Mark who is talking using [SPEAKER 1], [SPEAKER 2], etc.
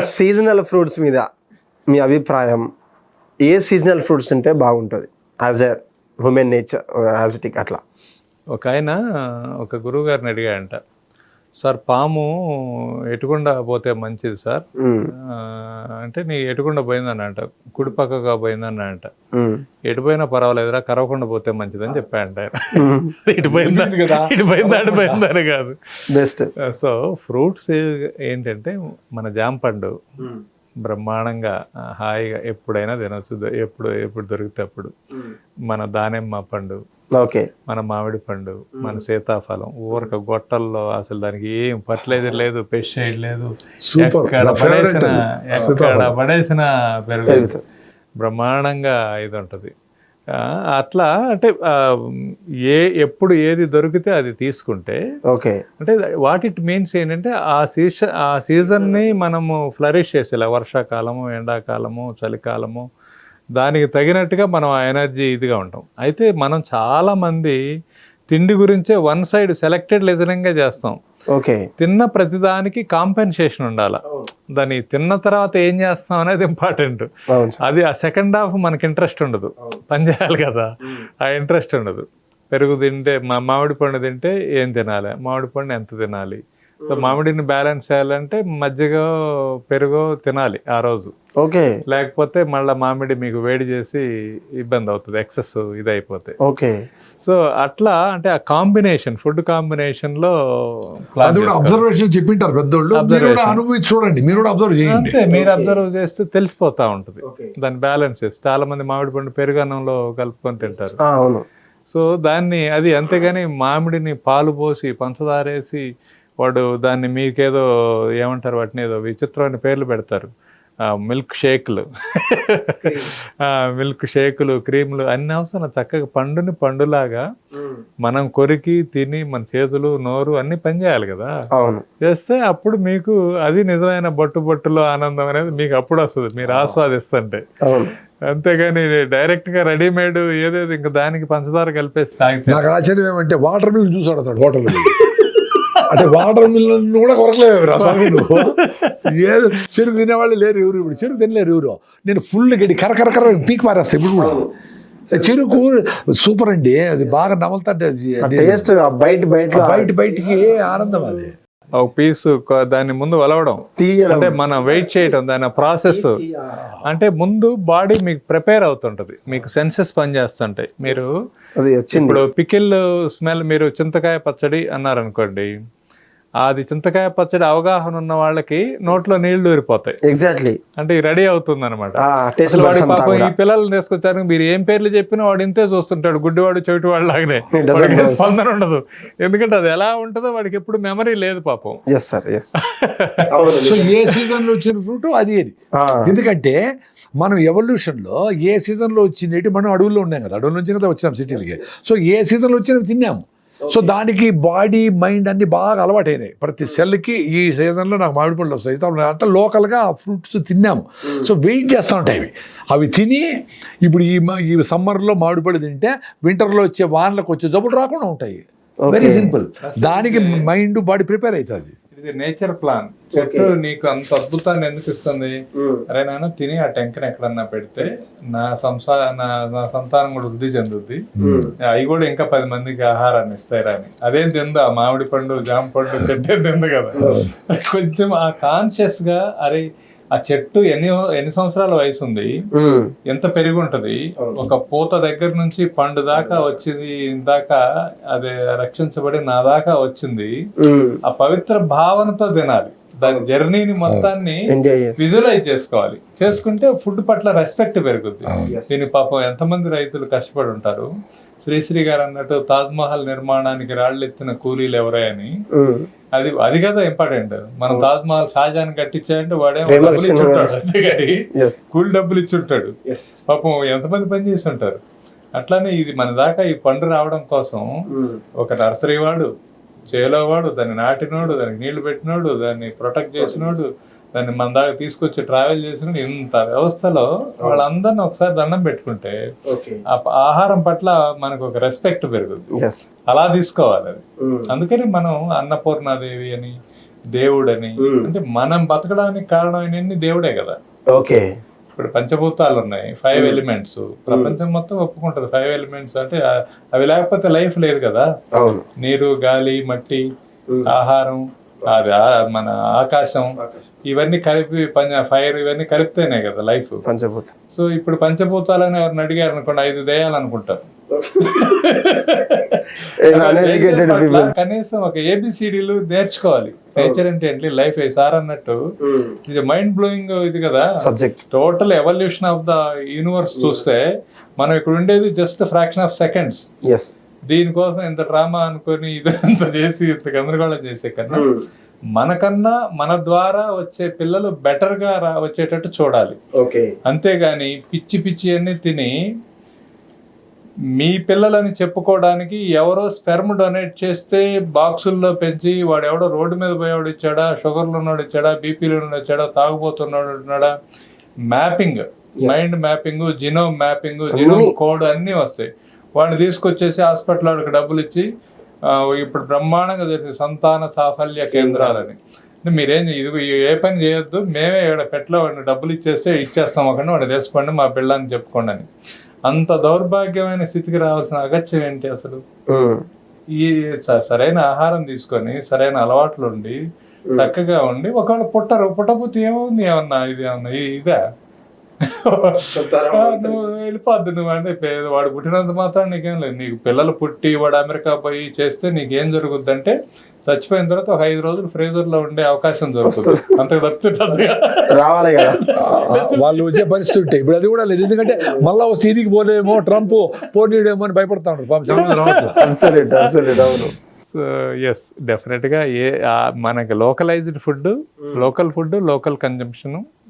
[SPEAKER 1] Seasonal fruits మీద మీ అభిప్రాయం ఏ seasonal fruits ఉంటే బాగుంటుంది? As a woman nature as it అట్లా.
[SPEAKER 2] ఒక ఆయన ఒక గురువు గారిని అడిగాడంట సార్ పాము ఎటుకుండా పోతే మంచిది సార్. అంటే నీ ఎటుకుండా పోయిందని అంట కుడి పక్కగా పోయిందని అంట.
[SPEAKER 1] మ్మ్.
[SPEAKER 2] ఎటు పోయినా పర్వాలేదురా కరవకుండా పోతే మంచిదని చెప్పాడంట ఆయన.
[SPEAKER 1] మ్మ్.
[SPEAKER 2] ఇటు పోయిందా? ఇటు పోయిందా? అటు పోయిందా అని కాదు.
[SPEAKER 1] బెస్ట్.
[SPEAKER 2] సో ఫ్రూట్స్ ఏంటంటే మన జామ పండు బ్రహ్మాండంగా హాయిగా ఎప్పుడైనా తినొచ్చు ఎప్పుడు ఎప్పుడు దొరికితే అప్పుడు. మన దానిమ్మ పండు
[SPEAKER 1] ఓకే
[SPEAKER 2] మన మామిడి పండు మన సీతాఫలం ఊరక గొట్టల్లో అసలు దానికి ఏం పట్లేదు లేదు పెస్టిసైడ్ లేదు. ఎక్కడ పడేసిన. ఎక్కడ పడేసిన
[SPEAKER 1] పెరుగుతుంది.
[SPEAKER 2] బ్రహ్మాండంగా ఇది ఉంటుంది అట్లా అంటే ఏ ఎప్పుడు ఏది దొరికితే అది తీసుకుంటే
[SPEAKER 1] ఓకే
[SPEAKER 2] అంటే వాట్ ఇట్ మీన్స్ ఏంటంటే ఆ సీజన్ ఆ సీజన్ని మనము ఫ్లరిష్ చేసేలా వర్షాకాలము ఎండాకాలము చలికాలము దానికి తగినట్టుగా మనం ఆ ఎనర్జీ ఇదిగా ఉంటాం. అయితే మనం చాలా మంది తిండి గురించే వన్ సైడ్ సెలెక్టెడ్ లిజనింగ్గా చేస్తాం.
[SPEAKER 1] ఓకే.
[SPEAKER 2] తిన్న ప్రతిదానికి కాంపెన్సేషన్ ఉండాలి. దాన్ని తిన్న తర్వాత ఏం చేస్తాం అనేది ఇంపార్టెంట్. అది ఆ సెకండ్ హాఫ్ మనకి ఇంట్రెస్ట్ ఉండదు. పని చేయాలి కదా. ఆ ఇంట్రెస్ట్ ఉండదు. పెరుగు తింటే మా మామిడి పండు తింటే ఏం తినాలి? మామిడి పండు ఎంత తినాలి? సో మామిడిని బ్యాలెన్స్ చేయాలంటే మజ్జిగ పెరుగు తినాలి ఆ రోజు.
[SPEAKER 1] ఓకే.
[SPEAKER 2] లేకపోతే మళ్ళీ మామిడి మీకు వేడి చేసి ఇబ్బంది అవుతుంది ఎక్సెస్ ఇది అయిపోతే
[SPEAKER 1] ఓకే.
[SPEAKER 2] సో అట్లా అంటే ఆ కాంబినేషన్ ఫుడ్ కాంబినేషన్లో
[SPEAKER 3] అది కూడా అబ్జర్వేషన్ చెప్పింటారు పెద్దోళ్ళు. అనుభవించి చూడండి మీరు కూడా అబ్జర్వ్ చేయండి.
[SPEAKER 2] అంతే మీరు అబ్జర్వ్ చేస్తే తెలిసిపోతా ఉంటుంది.
[SPEAKER 1] ఓకే.
[SPEAKER 2] దాని బ్యాలెన్స్ చేసి చాలా మంది మామిడి పండు పెరుగన్నంలో కలుపుకొని తింటారు.
[SPEAKER 1] అవును.
[SPEAKER 2] సో దాన్ని అది అంతేగాని మామిడిని పాలు పోసి పంచదార వేసి వాడు దాన్ని మీకేదో ఏమంటారు వాటిని ఏదో విచిత్రమైన పేర్లు పెడతారు. మిల్క్ షేక్లు మిల్క్ షేకులు క్రీములు అన్ని అవసరం. చక్కగా పండుని పండులాగా మనం కొరికి తిని మన చేతులు నోరు అన్ని పనిచేయాలి కదా. చేస్తే అప్పుడు మీకు అది నిజమైన బొట్టు బొట్టులో ఆనందం అనేది మీకు అప్పుడు వస్తుంది. మీరు ఆస్వాదిస్తుంటే. అంతేగాని డైరెక్ట్గా రెడీమేడ్ ఏదేదో ఇంకా దానికి పంచదార కలిపేసి తాగితే
[SPEAKER 3] నాకు ఆశ్చర్యం ఏమంటే వాటర్ మిల్ చూసి అడతాడు హోటల్ అంటే వాటర్ మిల్ కూడా కొరకలేదు రా స్వామి నువ్వు. ఏదో చెరుకు తినేవాళ్ళు లేరు ఎవరు ఇప్పుడు. చెరుకు తినలేరు ఎవరు. నేను ఫుల్ గడ్డి కరకర కర పీక్ మారేస్తా ఇప్పుడు కూడా. చెరుకు సూపర్ అండి. అది బాగా అది-
[SPEAKER 1] టేస్ట్ బయట బయట
[SPEAKER 3] బయట బయటికి ఆనందం అది.
[SPEAKER 2] ఒక పీస్ దాన్ని ముందు వలవడం అంటే మనం వెయిట్ చేయడం దాని ప్రాసెస్ అంటే ముందు బాడీ మీకు ప్రిపేర్ అవుతుంటది. మీకు సెన్సెస్ పనిచేస్తుంటాయి. మీరు ఇప్పుడు పికిల్ స్మెల్ మీరు చింతకాయ పచ్చడి అన్నారనుకోండి అది చింతకాయ పచ్చడి అవగాహన ఉన్న వాళ్ళకి నోట్లో నీళ్ళు ఊరిపోతాయి.
[SPEAKER 1] ఎగ్జాక్ట్లీ
[SPEAKER 2] అంటే రెడీ అవుతుంది అనమాట పాపం ఈ పిల్లల్ని తీసుకొచ్చారు మీరు ఏం పేర్లు చెప్పినా వాడు ఇంతే చూస్తుంటాడు గుడ్డివాడు చెవిటి వాడు లాగానే. స్పందన ఉండదు. ఎందుకంటే అది ఎలా ఉంటుందో వాడికి ఎప్పుడు మెమరీ లేదు పాపం.
[SPEAKER 1] ఎస్ సార్ ఎస్
[SPEAKER 3] సో ఏ సీజన్లో వచ్చిన ఫ్రూట్ అది ఎందుకంటే మనం ఎవల్యూషన్లో ఏ సీజన్లో వచ్చినట్టు మనం అడవుల్లో ఉన్నాం కదా. అడవుల నుంచి కదా వచ్చినాం సిటీలకి సో ఏ సీజన్లో వచ్చినవి తిన్నాము? సో దానికి బాడీ మైండ్ అన్ని బాగా అలవాటైనాయి. ప్రతి సెల్కి ఈ సీజన్లో నాకు మామిడి పళ్ళు వస్తాయి. అంటే లోకల్గా ఆ ఫ్రూట్స్ తిన్నాము. సో వెయిట్ చేస్తూ ఉంటాయి అవి. అవి తిని ఇప్పుడు ఈ ఈ సమ్మర్లో మామిడి పళ్ళు తింటే వింటర్లో వచ్చే వానలకు వచ్చే జబ్బులు రాకుండా ఉంటాయి. వెరీ సింపుల్ దానికి మైండ్ బాడీ ప్రిపేర్ అవుతుంది.
[SPEAKER 2] ఇది నేచర్ ప్లాన్ చెట్టు నీకు అంత అద్భుతాన్ని ఎందుకు ఇస్తుంది? అరే నాన్న తిని ఆ టెంకని ఎక్కడన్నా పెడితే నా సంసా నా నా సంతానం కూడా వృద్ధి చెందుద్ది. అవి కూడా ఇంకా పది మందికి ఆహారాన్ని ఇస్తాయి అని. అదేం తిందు? ఆ మామిడి పండు జామ పండు చెట్టు తిందు కదా. కొంచెం ఆ కాన్షియస్గా అరే ఆ చెట్టు ఎన్ని ఎన్ని సంవత్సరాల వయసు ఉంది ఎంత పెరిగి ఉంటది ఒక పూత దగ్గర నుంచి పండు దాకా వచ్చింది దాకా అది రక్షించబడి నా దాకా వచ్చింది. ఆ పవిత్ర భావనతో తినాలి. దాని జర్నీని మొత్తాన్ని విజువలైజ్ చేసుకోవాలి. చేసుకుంటే ఫుడ్ పట్ల రెస్పెక్ట్ పెరుగుద్ది. దీని పాపం ఎంతమంది రైతులు కష్టపడి ఉంటారు? శ్రీశ్రీ గారు అన్నట్టు తాజ్ మహల్ నిర్మాణానికి రాళ్ళు ఎత్తిన కూలీలు ఎవరే అని? అది అది కదా ఇంపార్టెంట్ మనం తాజ్ మహల్ కట్టించాడంటే ఇచ్చుంటాడు అంతేగాని
[SPEAKER 1] ఎస్
[SPEAKER 2] కూలి డబ్బులు ఇచ్చుంటాడు పాపం ఎంతమంది పని చేసి ఉంటారు? అట్లానే ఇది మన దాకా ఈ పండు రావడం కోసం ఒక నర్సరీ వాడు చేలో వాడు దాన్ని నాటినోడు దానికి నీళ్ళు పెట్టినోడు దాన్ని ప్రొటెక్ట్ చేసినోడు దాన్ని మన దాకా తీసుకొచ్చి ట్రావెల్ చేసినోడు ఇంత వ్యవస్థలో వాళ్ళందరిని ఒకసారి దండం పెట్టుకుంటే ఆహారం పట్ల మనకు ఒక రెస్పెక్ట్ పెరుగుద్ది. అలా తీసుకోవాలి అది. అందుకని మనం అన్నపూర్ణాదేవి అని దేవుడని అంటే మనం బతకడానికి కారణమైనన్ని దేవుడే కదా.
[SPEAKER 1] ఓకే.
[SPEAKER 2] ఇప్పుడు పంచభూతాలు ఉన్నాయి ఫైవ్ ఎలిమెంట్స్ ప్రపంచం మొత్తం ఒప్పుకుంటది ఫైవ్ ఎలిమెంట్స్ అంటే అవి లేకపోతే లైఫ్ లేదు కదా. నీరు గాలి మట్టి ఆహారం మన ఆకాశం ఇవన్నీ కలిపి పంచ ఫైర్ ఇవన్నీ కలిపితేనే కదా లైఫ్.
[SPEAKER 1] పంచభూతం.
[SPEAKER 2] సో ఇప్పుడు పంచభూతాలని ఎవరిని అడిగారు అనుకోండి ఐదు దేయాలు అనుకుంటారు. కనీసం ఒక ఏబిసిడీలు నేర్చుకోవాలి. నేచర్ అంటే ఏంటి? లైఫ్ సార్ అన్నట్టు. ఇది మైండ్ బ్లోయింగ్ ఇది కదా.
[SPEAKER 1] Subject
[SPEAKER 2] total evolution of the universe చూస్తే మనం ఇక్కడ ఉండేది just fraction of seconds
[SPEAKER 1] yes
[SPEAKER 2] దీనికోసం ఇంత డ్రామా అనుకొని ఇదంతా చేసి ఇంత గందరగోళం చేసే కన్నా మనకన్నా మన ద్వారా వచ్చే పిల్లలు బెటర్గా రా వచ్చేటట్టు చూడాలి.
[SPEAKER 1] ఓకే.
[SPEAKER 2] అంతేగాని పిచ్చి పిచ్చి అన్ని తిని మీ పిల్లలని చెప్పుకోవడానికి ఎవరో స్పెర్మ్ డొనేట్ చేస్తే బాక్సుల్లో పెంచి వాడు ఎవడో రోడ్డు మీద పోయేవాడు ఇచ్చాడా షుగర్లు ఉన్నాడు ఇచ్చాడా బీపీలు ఉన్నాడు ఇచ్చాడా తాగుబోతున్నాడు ఉన్నాడా? Mapping mind mapping genome mapping genome code అన్నీ వస్తాయి. వాడిని తీసుకొచ్చేసి హాస్పిటల్ వాడికి డబ్బులు ఇచ్చి ఇప్పుడు బ్రహ్మాండంగా జరిగింది సంతాన సాఫల్య కేంద్రాలని. మీరేం ఇది ఏ పని చేయొద్దు మేమే ఇక్కడ పెట్లో వాడిని డబ్బులు ఇచ్చేస్తే ఇచ్చేస్తాం ఒకటి వాడిని తీసుకోండి మా పిల్లని చెప్పుకోండి అని. అంత దౌర్భాగ్యమైన స్థితికి రావాల్సిన అగత్యం ఏంటి అసలు? ఈ సరైన ఆహారం తీసుకొని సరైన అలవాట్లు ఉండి చక్కగా ఉండి ఒకవేళ పుట్టరు పుట్టపోతే ఏముంది ఏమన్నా ఇది ఏమన్నా ఇదా? నువ్వు వెళ్ళిపోద్దు నువ్వు అంటే వాడు పుట్టినంత మాత్రం నీకేం లేదు. నీకు పిల్లలు పుట్టి వాడు అమెరికా పోయి చేస్తే నీకేం జరుగుద్ది అంటే చచ్చిపోయిన తర్వాత ఒక ఐదు రోజులు ఫ్రీజర్లో ఉండే అవకాశం దొరుకుతుంది. అంత
[SPEAKER 1] రావాలి కదా.
[SPEAKER 3] వాళ్ళు వచ్చే పరిస్థితి ఉంటాయి ఇప్పుడు అది కూడా లేదు. ఎందుకంటే మళ్ళా ఓ సీరికి పోలేమో ట్రంప్ పోనీడేమో అని భయపడతా ఉంటారు
[SPEAKER 2] సో ఎస్ డెఫినెట్గా ఏ మనకి localised food local food local consumption